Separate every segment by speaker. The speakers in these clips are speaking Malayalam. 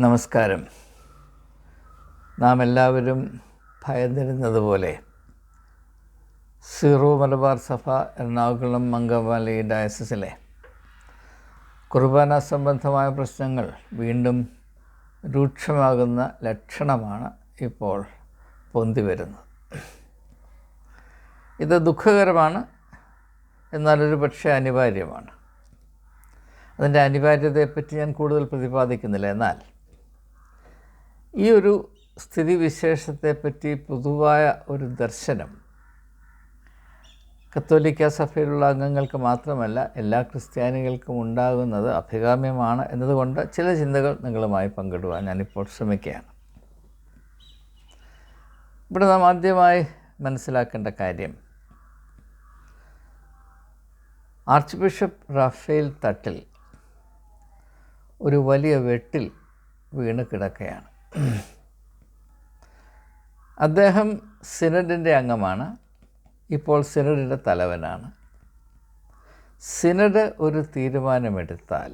Speaker 1: നമസ്കാരം. നാം എല്ലാവരും ഭയന്നിരുന്നത് പോലെ സീറോ മലബാർ സഭ എറണാകുളം മംഗവാലി ഡയസസിലെ കുർബാന സംബന്ധമായ പ്രശ്നങ്ങൾ വീണ്ടും രൂക്ഷമാകുന്ന ലക്ഷണമാണ് ഇപ്പോൾ പൊന്തി വരുന്നത് ഇത് ദുഃഖകരമാണ് എന്നാലൊരു പക്ഷേ അനിവാര്യമാണ്. അതിന്റെ അനിവാര്യതയെപ്പറ്റി ഞാൻ കൂടുതൽ പ്രതിപാദിക്കുന്നില്ല. എന്നാൽ ഈ ഒരു സ്ഥിതിവിശേഷത്തെപ്പറ്റി പൊതുവായ ഒരു ദർശനം കത്തോലിക്ക സഭയിലുള്ള അംഗങ്ങൾക്ക് മാത്രമല്ല എല്ലാ ക്രിസ്ത്യാനികൾക്കും ഉണ്ടാകുന്നത് അഭികാമ്യമാണ് എന്നതുകൊണ്ട് ചില ചിന്തകൾ നിങ്ങളുമായി പങ്കിടുവാൻ ഞാനിപ്പോൾ ശ്രമിക്കുകയാണ്. ഇവിടെ നാം ആദ്യമായി മനസ്സിലാക്കേണ്ട കാര്യം ആർച്ച് ബിഷപ്പ് റാഫേൽ തട്ടിൽ ഒരു വലിയ വെട്ടിൽ വീണ് കിടക്കുകയാണ്. അദ്ദേഹം സിനഡിന്റെ അംഗമാണ്. ഇപ്പോൾ സിനഡിന്റെ തലവനാണ്. സിനഡ് ഒരു തീരുമാനമെടുത്താൽ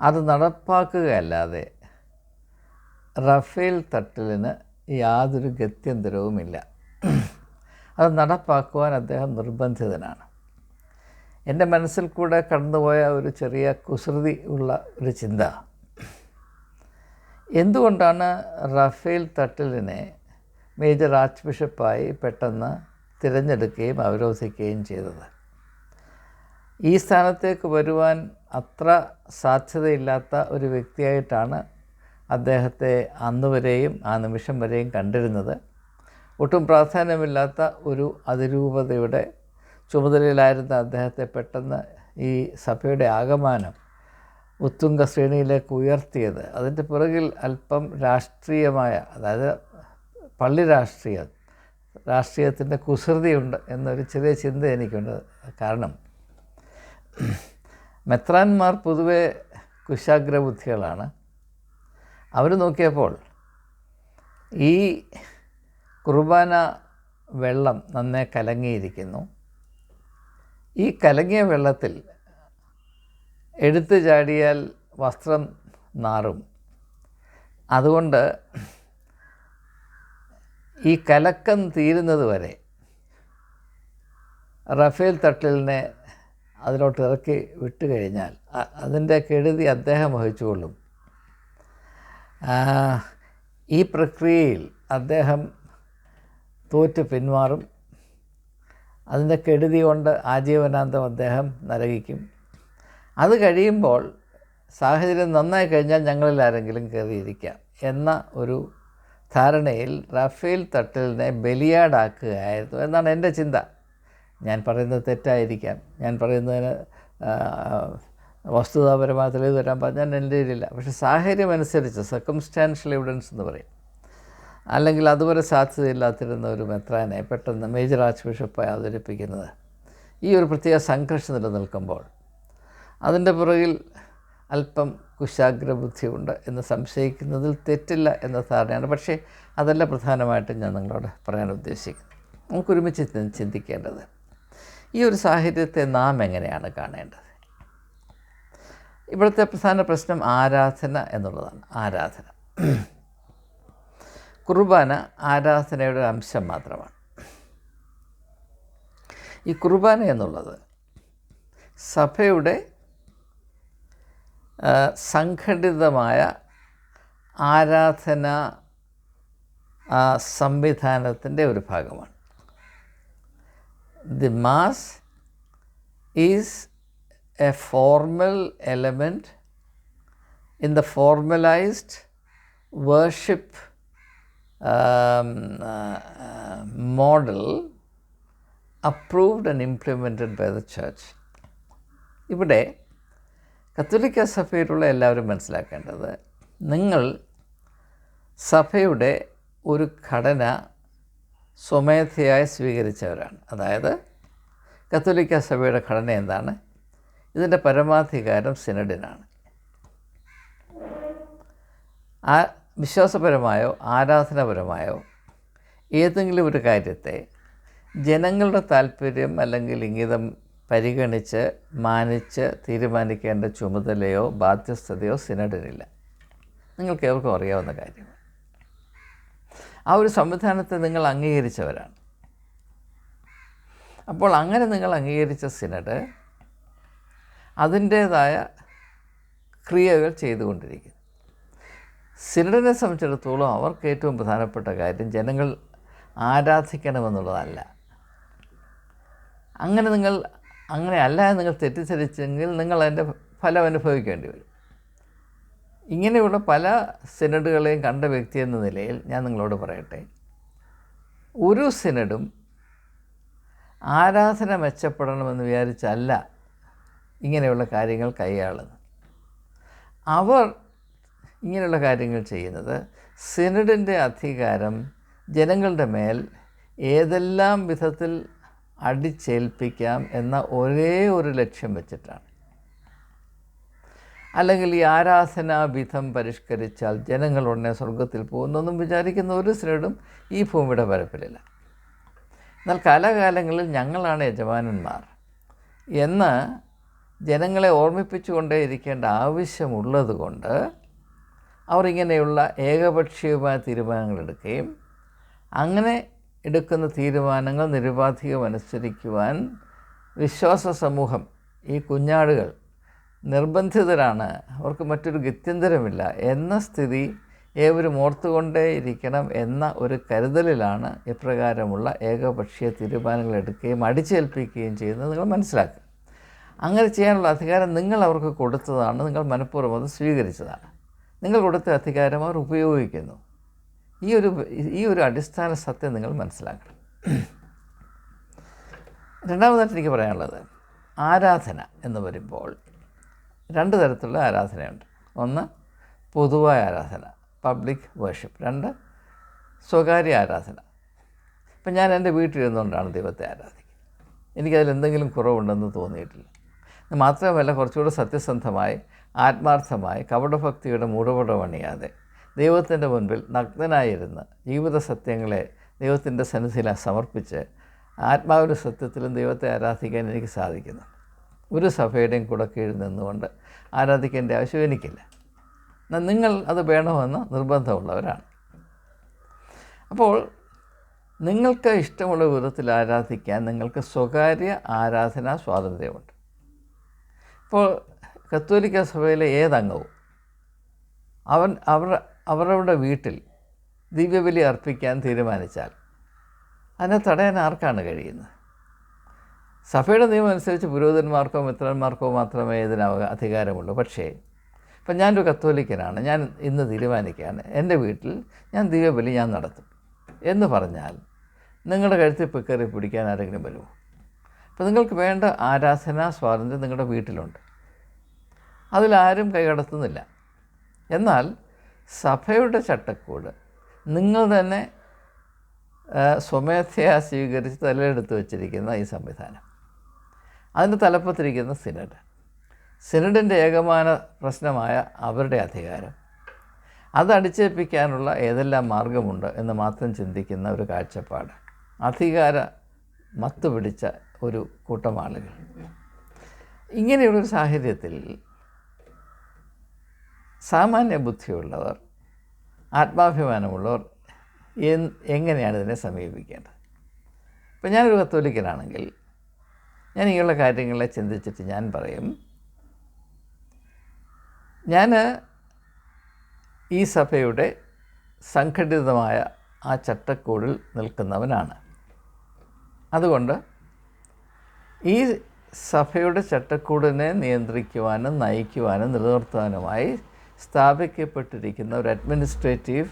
Speaker 1: അത് നടപ്പാക്കുകയല്ലാതെ റഫേൽ തട്ടലിന് യാതൊരു ഗത്യന്തരവുമില്ല. അത് നടപ്പാക്കുവാൻ അദ്ദേഹം നിർബന്ധിതനാണ്. എന്റെ മനസ്സിൽ കൂടെ കടന്നുപോയ ഒരു ചെറിയ കുസൃതി ഉള്ള ഒരു ചിന്ത എന്തുകൊണ്ടാണ് റഫേൽ തട്ടലിനെ മേജർ ആർച്ച് ബിഷപ്പായി പെട്ടെന്ന് തിരഞ്ഞെടുക്കുകയും അവരോധിക്കുകയും ചെയ്തത്? ഈ സ്ഥാനത്തേക്ക് വരുവാൻ അത്ര സാധ്യതയില്ലാത്ത ഒരു വ്യക്തിയായിട്ടാണ് അദ്ദേഹത്തെ അന്നുവരെയും ആ നിമിഷം വരെയും കണ്ടിരുന്നത്. ഒട്ടും പ്രാധാന്യമില്ലാത്ത ഒരു അതിരൂപതയുടെ ചുമതലയിലായിരുന്ന അദ്ദേഹത്തെ പെട്ടെന്ന് ഈ സഭയുടെ ആകമാനം ഉത്തുംഗ ശ്രേണിയിലേക്ക് ഉയർത്തിയത്. അതിന്റെ പിറകിൽ അല്പം രാഷ്ട്രീയമായ അതായത് പള്ളി രാഷ്ട്രീയ രാഷ്ട്രീയത്തിന്റെ കുസൃതിയുണ്ട് എന്നൊരു ചെറിയ ചിന്ത എനിക്കുണ്ട്. കാരണം മെത്രാന്മാർ പൊതുവെ കുശാഗ്രബുദ്ധികളാണ്. അവർ നോക്കിയപ്പോൾ ഈ കുർബാന വെള്ളം നന്നേ കലങ്ങിയിരിക്കുന്നു. ഈ കലങ്ങിയ വെള്ളത്തിൽ എടുത്തു ചാടിയാൽ വസ്ത്രം നാറും. അതുകൊണ്ട് ഈ കലക്കം തീരുന്നത് വരെ റഫേൽ തട്ടലിനെ അതിലോട്ട് ഇറക്കി വിട്ടു കഴിഞ്ഞാൽ അതിന്റെ കെടുതി അദ്ദേഹം വഹിച്ചുകൊള്ളും. ഈ പ്രക്രിയയിൽ അദ്ദേഹം തോറ്റ് പിന്മാറും അതിന്റെ കെടുതി കൊണ്ട് ആജീവനാന്തം അദ്ദേഹം നരകിക്കും. അത് കഴിയുമ്പോൾ സാഹചര്യം നന്നായി കഴിഞ്ഞാൽ ഞങ്ങളിൽ ആരെങ്കിലും കയറിയിരിക്കാം എന്ന ഒരു ധാരണയിൽ റഫേൽ തട്ടലിനെ ബലിയാടാക്കുകയായിരുന്നു എന്നാണ് എന്റെ ചിന്ത. ഞാൻ പറയുന്നത് തെറ്റായിരിക്കാം. ഞാൻ പറയുന്നതിന് വസ്തുതാപരമായ തെളിവ് തരാൻ പറഞ്ഞാൽ എന്റെ കയ്യിലില്ല പക്ഷേ സാഹചര്യം അനുസരിച്ച് സർക്കംസ്റ്റാൻഷ്യൽ എവിഡൻസ് എന്ന് പറയും. അല്ലെങ്കിൽ അതുവരെ സാധ്യതയില്ലാത്തിരുന്ന ഒരു മെത്രാനെ പെട്ടെന്ന് മേജർ ആർച്ച് ബിഷപ്പായി അവതരിപ്പിക്കുന്നത്. ഈ ഒരു പ്രത്യേക സംഘർഷം നിലനിൽക്കുമ്പോൾ അതിന്റെ പുറകിൽ അല്പം കുശാഗ്രബുദ്ധിയുണ്ട് എന്ന് സംശയിക്കുന്നതിൽ തെറ്റില്ല എന്ന ധാരണയാണ്. പക്ഷേ അതല്ല പ്രധാനമായിട്ടും ഞാൻ നിങ്ങളോട് പറയാൻ ഉദ്ദേശിക്കുന്നത്. നമുക്കൊരുമിച്ച് ചിന്തിക്കേണ്ടത് ഈ ഒരു സാഹിത്യത്തെ നാം എങ്ങനെയാണ് കാണേണ്ടത്? ഇവിടുത്തെ പ്രധാന പ്രശ്നം ആരാധന എന്നുള്ളതാണ്. ആരാധന. കുർബാന ആരാധനയുടെ ഒരു അംശം മാത്രമാണ്. ഈ കുർബാന എന്നുള്ളത് സഭയുടെ സംഘടിതമായ ആരാധന സംവിധാനത്തിന്റെ ഒരു ഭാഗമാണ്. The mass is a formal element in the formalized worship model approved and implemented by the church ഇവിടെ കത്തോലിക്ക സഭയിലുള്ള എല്ലാവരും മനസ്സിലാക്കേണ്ടത് നിങ്ങൾ സഭയുടെ ഒരു ഘടന സ്വമേധയായി സ്വീകരിച്ചവരാണ്. അതായത് കത്തോലിക്ക സഭയുടെ ഘടന എന്താണ്? ഇതിന്റെ പരമാധികാരം സിനഡിനാണ്. ആ വിശ്വാസപരമായോ ആരാധനാപരമായോ ഏതെങ്കിലും ഒരു കാര്യത്തെ ജനങ്ങളുടെ താല്പര്യം അല്ലെങ്കിൽ ഇംഗിതം പരിഗണിച്ച് മാനിച്ച് തീരുമാനിക്കേണ്ട ചുമതലയോ ബാധ്യസ്ഥതയോ സിനഡിനില്ല. നിങ്ങൾക്ക് ഏവർക്കും അറിയാവുന്ന കാര്യം ആ ഒരു സംവിധാനത്തെ നിങ്ങൾ അംഗീകരിച്ചവരാണ്. അപ്പോൾ അങ്ങനെ നിങ്ങൾ അംഗീകരിച്ച സിനഡ് അതിന്റേതായ ക്രിയകൾ ചെയ്തുകൊണ്ടിരിക്കുന്നു. സിനഡിനെ സംബന്ധിച്ചിടത്തോളം അവർക്ക് ഏറ്റവും പ്രധാനപ്പെട്ട കാര്യം ജനങ്ങൾ ആരാധിക്കണമെന്നുള്ളതല്ല. അങ്ങനെ നിങ്ങൾ അങ്ങനെ അല്ല നിങ്ങൾ തെറ്റിദ്ധരിച്ചെങ്കിൽ നിങ്ങൾ അതിന്റെ ഫലം അനുഭവിക്കേണ്ടി വരും. ഇങ്ങനെയുള്ള പല സിനഡുകളെയും കണ്ട വ്യക്തി എന്ന നിലയിൽ ഞാൻ നിങ്ങളോട് പറയട്ടെ. ഒരു സിനഡും ആരാധന മെച്ചപ്പെടണമെന്ന് വിചാരിച്ചല്ല ഇങ്ങനെയുള്ള കാര്യങ്ങൾ കൈയാളുന്നത്. അവർ ഇങ്ങനെയുള്ള കാര്യങ്ങൾ ചെയ്യുന്നത് സിനഡിന്റെ അധികാരം ജനങ്ങളുടെ മേൽ ഏതെല്ലാം വിധത്തിൽ അടിച്ചേൽപ്പിക്കാം എന്ന ഒരേ ഒരു ലക്ഷ്യം വെച്ചിട്ടാണ്. അല്ലെങ്കിൽ ഈ ആരാധനാവിധം പരിഷ്കരിച്ചാൽ ജനങ്ങൾ ഉടനെ സ്വർഗത്തിൽ പോകുന്നൊന്നും വിചാരിക്കുന്ന ഒരു സിനഡും ഈ ഭൂമിയുടെ പരപ്പിലില്ല എന്നാൽ കാലാകാലങ്ങളിൽ ഞങ്ങളാണ് യജമാനന്മാർ. എന്ന് ജനങ്ങളെ ഓർമ്മിപ്പിച്ചുകൊണ്ടേ ഇരിക്കേണ്ട ആവശ്യമുള്ളത് കൊണ്ട് അവർ ഇങ്ങനെയുള്ള ഏകപക്ഷീയമായ തീരുമാനങ്ങൾ എടുക്കുകയും അങ്ങനെ എടുക്കുന്ന തീരുമാനങ്ങൾ നിരുപാധികം അനുസരിക്കുവാൻ വിശ്വാസ സമൂഹം ഈ കുഞ്ഞാടുകൾ നിർബന്ധിതരാണ്. അവർക്ക് മറ്റൊരു ഗത്യന്തരമില്ല. എന്ന സ്ഥിതി ഏവരും ഓർത്തുകൊണ്ടേ ഇരിക്കണം എന്ന ഒരു കരുതലിലാണ് ഇപ്രകാരമുള്ള ഏകപക്ഷീയ തീരുമാനങ്ങൾ എടുക്കുകയും അടിച്ചേൽപ്പിക്കുകയും ചെയ്യുന്നത് നിങ്ങൾ മനസ്സിലാക്കുക. അങ്ങനെ ചെയ്യാനുള്ള അധികാരം നിങ്ങൾ അവർക്ക് കൊടുത്തതാണ്. നിങ്ങൾ മനഃപൂർവം അത് സ്വീകരിച്ചതാണ്. നിങ്ങൾ കൊടുത്ത അധികാരം അവർ ഉപയോഗിക്കുന്നു. ഈ ഒരു ഈ ഒരു അടിസ്ഥാന സത്യം നിങ്ങൾ മനസ്സിലാക്കണം. രണ്ടാമതായിട്ട് എനിക്ക് പറയാനുള്ളത് ആരാധന എന്ന് വരുമ്പോൾ രണ്ട് തരത്തിലുള്ള ആരാധനയുണ്ട്. ഒന്ന് പൊതുവായ ആരാധന പബ്ലിക് വേർഷിപ്പ് രണ്ട് സ്വകാര്യ ആരാധന. ഇപ്പം ഞാൻ എന്റെ വീട്ടിലിരുന്നുകൊണ്ടാണ് ദൈവത്തെ ആരാധിക്കുന്നത്. എനിക്കതിൽ എന്തെങ്കിലും കുറവുണ്ടെന്ന് തോന്നിയിട്ടില്ല. മാത്രമല്ല കുറച്ചുകൂടെ സത്യസന്ധമായി ആത്മാർത്ഥമായി കപടഭക്തിയുടെ മൂടുപടം ദൈവത്തിന്റെ മുൻപിൽ നഗ്നനായിരുന്ന് ജീവിത സത്യങ്ങളെ ദൈവത്തിന്റെ സന്നിധിയിൽ സമർപ്പിച്ച് ആത്മാവിന്റെ സത്യത്തിലും ദൈവത്തെ ആരാധിക്കാൻ എനിക്ക് സാധിക്കുന്നു. ഒരു സഭയുടെയും കൂടെ കീഴിൽ നിന്നുകൊണ്ട് ആരാധിക്കേണ്ട ആവശ്യം എനിക്കില്ല. എന്നാൽ നിങ്ങൾ അത് വേണമെന്ന് നിർബന്ധമുള്ളവരാണ്. അപ്പോൾ നിങ്ങൾക്ക് ഇഷ്ടമുള്ള വിധത്തിൽ ആരാധിക്കാൻ നിങ്ങൾക്ക് സ്വകാര്യ ആരാധനാ സ്വാതന്ത്ര്യമുണ്ട്. ഇപ്പോൾ കത്തോലിക്ക സഭയിലെ ഏതംഗവും അവൻ അവർ അവരവരുടെ വീട്ടിൽ ദിവ്യബലി അർപ്പിക്കാൻ തീരുമാനിച്ചാൽ അതിനെ തടയാൻ ആർക്കാണ് കഴിയുന്നത്? സഭയുടെ നിയമം അനുസരിച്ച് പുരോഹിതന്മാർക്കോ മിത്രന്മാർക്കോ മാത്രമേ ഇതിന് അധികാരമുള്ളൂ. പക്ഷേ ഇപ്പം ഞാനൊരു കത്തോലിക്കനാണ്. ഞാൻ ഇന്ന് തീരുമാനിക്കുകയാണ് എന്റെ വീട്ടിൽ ഞാൻ ദിവ്യബലി ഞാൻ നടത്തും എന്ന് പറഞ്ഞാൽ നിങ്ങളുടെ കഴുത്തിൽ പിക്കറി പിടിക്കാൻ ആരെങ്കിലും വരുമോ? അപ്പോൾ നിങ്ങൾക്ക് വേണ്ട ആരാധനാ സ്വാതന്ത്ര്യം നിങ്ങളുടെ വീട്ടിലുണ്ട്. അതിലാരും കൈകടത്തുന്നില്ല എന്നാൽ സഭയുടെ ചട്ടക്കൂട്. നിങ്ങൾ തന്നെ സ്വമേധയാ സ്വീകരിച്ച് തലയെടുത്ത് വച്ചിരിക്കുന്ന ഈ സംവിധാനം. അതിന്റെ തലപ്പത്തിരിക്കുന്ന സിനഡ്. സിനഡിന്റെ ഏകമാന പ്രശ്നമായ അവരുടെ അധികാരം. അത് അടിച്ചേൽപ്പിക്കാനുള്ള ഏതെല്ലാം മാർഗമുണ്ട് എന്ന് മാത്രം ചിന്തിക്കുന്ന ഒരു കാഴ്ചപ്പാട്. അധികാര മത്തുപിടിച്ച ഒരു കൂട്ടം ആളുകൾ. ഇങ്ങനെയുള്ളൊരു സാഹചര്യത്തിൽ സാമാന്യ ബുദ്ധിയുള്ളവർ ആത്മാഭിമാനമുള്ളവർ എങ്ങനെയാണ് ഇതിനെ സമീപിക്കേണ്ടത്? ഇപ്പം ഞാനൊരു കത്തോലിക്കനാണെങ്കിൽ ഞാൻ ഇങ്ങനെയുള്ള കാര്യങ്ങളെ ചിന്തിച്ചിട്ട് ഞാൻ പറയും ഞാൻ ഈ സഭയുടെ സംഘടിതമായ ആ ചട്ടക്കൂടിൽ നിൽക്കുന്നവനാണ്. അതുകൊണ്ട് ഈ സഭയുടെ ചട്ടക്കൂടിനെ നിയന്ത്രിക്കുവാനും നയിക്കുവാനും നിലനിർത്തുവാനുമായി സ്ഥാപിക്കപ്പെട്ടിരിക്കുന്ന ഒരു അഡ്മിനിസ്ട്രേറ്റീവ്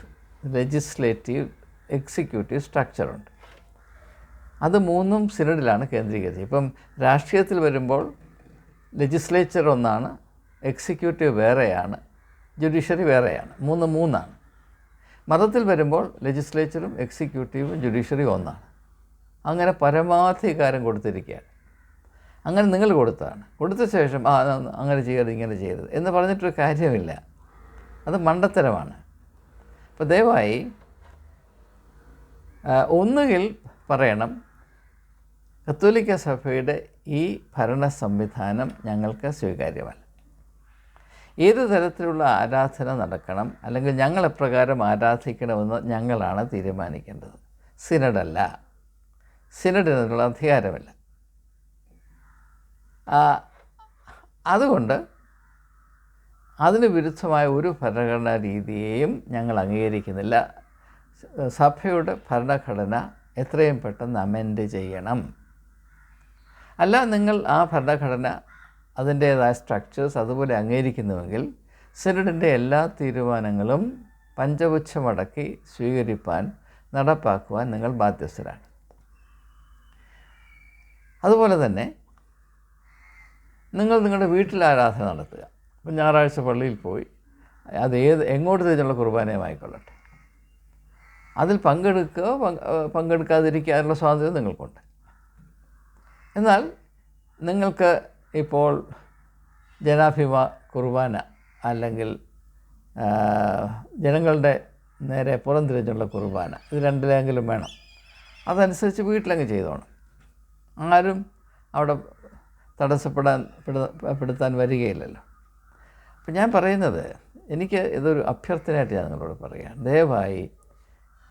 Speaker 1: ലെജിസ്ലേറ്റീവ് എക്സിക്യൂട്ടീവ് സ്ട്രക്ചറുണ്ട് അത് മൂന്നും സിനഡിലാണ് കേന്ദ്രീകരിച്ചത്. ഇപ്പം രാഷ്ട്രീയത്തിൽ വരുമ്പോൾ ലെജിസ്ലേച്ചർ ഒന്നാണ് എക്സിക്യൂട്ടീവ് വേറെയാണ് ജുഡീഷ്യറി വേറെയാണ്. മൂന്ന് മൂന്നാണ്. മതത്തിൽ വരുമ്പോൾ ലെജിസ്ലേച്ചറും എക്സിക്യൂട്ടീവും ജുഡീഷ്യറി ഒന്നാണ്. അങ്ങനെ പരമാധികാരം കൊടുത്തിരിക്കുകയാണ്. അങ്ങനെ നിങ്ങൾ കൊടുത്താണ് കൊടുത്ത ശേഷം ആ, അങ്ങനെ ചെയ്യരുത് ഇങ്ങനെ ചെയ്യരുത് എന്ന് പറഞ്ഞിട്ടൊരു കാര്യമില്ല. അത് മണ്ടത്തരമാണ്. അപ്പോൾ ദയവായി ഒന്നുകിൽ പറയണം കത്തോലിക്ക സഭയുടെ ഈ ഭരണ സംവിധാനം ഞങ്ങൾക്ക് സ്വീകാര്യമല്ല. ഏത് തരത്തിലുള്ള ആരാധന നടക്കണം അല്ലെങ്കിൽ ഞങ്ങൾ എപ്രകാരം ആരാധിക്കണമെന്ന് ഞങ്ങളാണ് തീരുമാനിക്കേണ്ടത്? സിനഡല്ല. സിനഡിനുള്ള അധികാരമില്ല. അതുകൊണ്ട് അതിന് വിരുദ്ധമായ ഒരു ഭരണഘടനാ രീതിയെയും ഞങ്ങൾ അംഗീകരിക്കുന്നില്ല. സഭയുടെ ഭരണഘടന എത്രയും പെട്ടെന്ന് അമെൻഡ് ചെയ്യണം. അല്ല നിങ്ങൾ ആ ഭരണഘടന അതിന്റേതായ സ്ട്രക്ചേഴ്സ് അതുപോലെ അംഗീകരിക്കുന്നുവെങ്കിൽ സിനഡിന്റെ എല്ലാ തീരുമാനങ്ങളും പഞ്ചപുച്ഛമടക്കി സ്വീകരിപ്പാൻ നടപ്പാക്കുവാൻ നിങ്ങൾ ബാധ്യസ്ഥരാണ്. അതുപോലെ തന്നെ നിങ്ങൾ നിങ്ങളുടെ വീട്ടിൽ ആരാധന നടത്തുക. ഇപ്പം ഞായറാഴ്ച പള്ളിയിൽ പോയി. അത് ഏത് എങ്ങോട്ട് കുർബാനയും കുർബാനയുമായിക്കൊള്ളട്ടെ അതിൽ പങ്കെടുക്കുക പങ്കെടുക്കാതിരിക്കാനുള്ള സ്വാതന്ത്ര്യം നിങ്ങൾക്കുണ്ട്. എന്നാൽ നിങ്ങൾക്ക് ഇപ്പോൾ ജനാഭിമ കുർബാന അല്ലെങ്കിൽ ജനങ്ങളുടെ നേരെ പുറംതിരിഞ്ഞുള്ള കുർബാന ഇത് രണ്ടിലെങ്കിലും വേണം. അതനുസരിച്ച് വീട്ടിലങ്ങ് ചെയ്തോണം. ആരും അവിടെ തടസ്സപ്പെടാൻ പെട- പെടുത്താൻ വരികയില്ലല്ലോ. അപ്പം ഞാൻ പറയുന്നത് എനിക്ക് ഇതൊരു അഭ്യർത്ഥനയായിട്ട് ഞാൻ നിങ്ങളോട് പറയാം. ദയവായി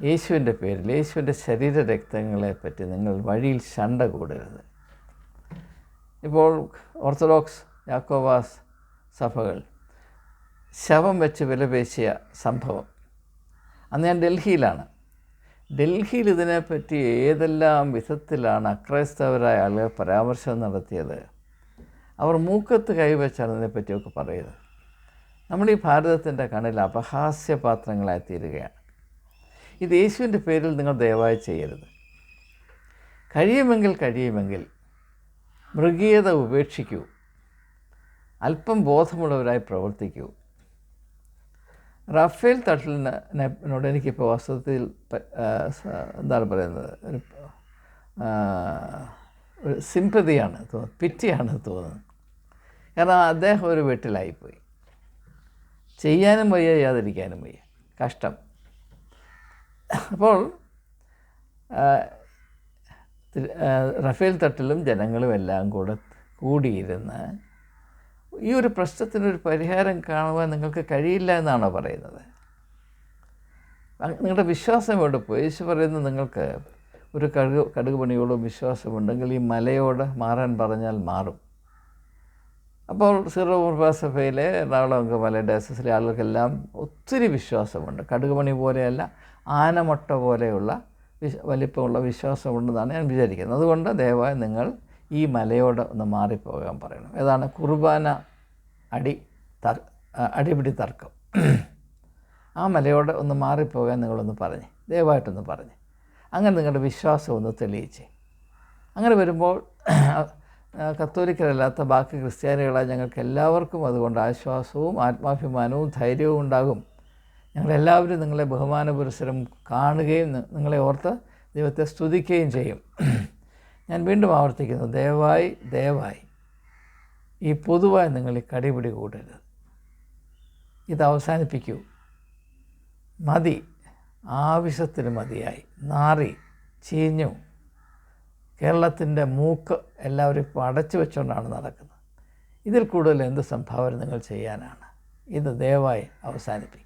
Speaker 1: യേശുവിന്റെ പേരിൽ യേശുവിന്റെ ശരീര രക്തങ്ങളെ പറ്റി നിങ്ങൾ വഴിയിൽ ശണ്ട കൂടരുത്. ഇപ്പോൾ ഓർത്തഡോക്സ് യാക്കോവാസ് സഭകൾ ശവം വെച്ച് വിലപേശിയ സംഭവം. അന്ന് ഞാൻ ഡൽഹിയിലാണ്. ഡൽഹിയിൽ ഇതിനെപ്പറ്റി ഏതെല്ലാം വിധത്തിലാണ് അക്രൈസ്തവരായ ആളുകൾ പരാമർശം നടത്തിയത്? അവർ മൂക്കത്ത് കൈവച്ചാണ് ഇതിനെപ്പറ്റിയൊക്കെ പറയുന്നത്. നമ്മൾ ഈ ഭാരതത്തിന്റെ കണ്ണിൽ അപഹാസ്യപാത്രങ്ങളായി തീരുകയാണ് ഇത് യേശുവിന്റെ പേരിൽ നിങ്ങൾ ദയവായി ചെയ്യരുത്. കഴിയുമെങ്കിൽ കഴിയുമെങ്കിൽ മൃഗീയത ഉപേക്ഷിക്കൂ. അല്പം ബോധമുള്ളവരായി പ്രവർത്തിക്കൂ. റഫേൽ തട്ടലിനോട് എനിക്കിപ്പോൾ വാസ്തവത്തിൽ എന്താണ് പറയുന്നത്? ഒരു സിംപതിയാണ് തോന്നുന്നത് പിറ്റിയാണ് തോന്നുന്നത്. കാരണം അദ്ദേഹം ഒരു വീട്ടിലായിപ്പോയി. ചെയ്യാനും വയ്യ ചെയ്യാതിരിക്കാനും വയ്യ. കഷ്ടം. അപ്പോൾ റഫേൽ തട്ടിലും ജനങ്ങളും എല്ലാം കൂടെ കൂടിയിരുന്ന് ഈ ഒരു പ്രശ്നത്തിനൊരു പരിഹാരം കാണുവാൻ നിങ്ങൾക്ക് കഴിയില്ല എന്നാണോ പറയുന്നത്? നിങ്ങളുടെ വിശ്വാസം എവിടെ പോയി? യേശു പറയുന്നത് നിങ്ങൾക്ക് ഒരു കടുക് കടുക് പണിയോടും വിശ്വാസമുണ്ടെങ്കിൽ ഈ മലയോട് മാറാൻ പറഞ്ഞാൽ മാറും. അപ്പോൾ സീറോ സഭയിലെ എറണാകുളം അങ്കമല ഡയസസിലെ ആളുകൾക്കെല്ലാം ഒത്തിരി വിശ്വാസമുണ്ട്. കടുകുമണി പോലെയല്ല ആനമുട്ട പോലെയുള്ള വിശ് വലിപ്പമുള്ള വിശ്വാസമുണ്ടെന്നാണ് ഞാൻ വിചാരിക്കുന്നത്. അതുകൊണ്ട് ദയവായി നിങ്ങൾ ഈ മലയോട് ഒന്ന് മാറിപ്പോകാൻ പറയണം. ഏതാണ്? കുർബാന അടി തർ അടിപിടി തർക്കം. ആ മലയോട് ഒന്ന് മാറിപ്പോകാൻ നിങ്ങളൊന്ന് പറഞ്ഞ് ദയവായിട്ടൊന്ന് പറഞ്ഞ്. അങ്ങനെ നിങ്ങളുടെ വിശ്വാസം ഒന്ന് തെളിയിച്ച്. അങ്ങനെ വരുമ്പോൾ കത്തോലിക്കരല്ലാത്ത ബാക്കി ക്രിസ്ത്യാനികളായ ഞങ്ങൾക്ക് എല്ലാവർക്കും അതുകൊണ്ട് ആശ്വാസവും ആത്മാഭിമാനവും ധൈര്യവും ഉണ്ടാകും. ഞങ്ങളെല്ലാവരും നിങ്ങളെ ബഹുമാന പുരസരം കാണുകയും നിങ്ങളെ ഓർത്ത് ദൈവത്തെ സ്തുതിക്കുകയും ചെയ്യും. ഞാൻ വീണ്ടും ആവർത്തിക്കുന്നു. ദയവായി ദയവായി ഈ പൊതുവായി നിങ്ങൾ ഈ കടിപിടി കൂട്ടരുത് ഇത് അവസാനിപ്പിക്കൂ. മതി. ആവശ്യത്തിന് മതിയായി. നാറി ചീഞ്ഞു. കേരളത്തിന്റെ മൂക്ക് എല്ലാവരും ഇപ്പോൾ അടച്ചു വെച്ചുകൊണ്ടാണ് നടക്കുന്നത്. ഇതിൽ കൂടുതൽ എന്ത് സംഭാവന നിങ്ങൾ ചെയ്യാനാണ്? ഇത് ദയവായി അവസാനിപ്പിക്കും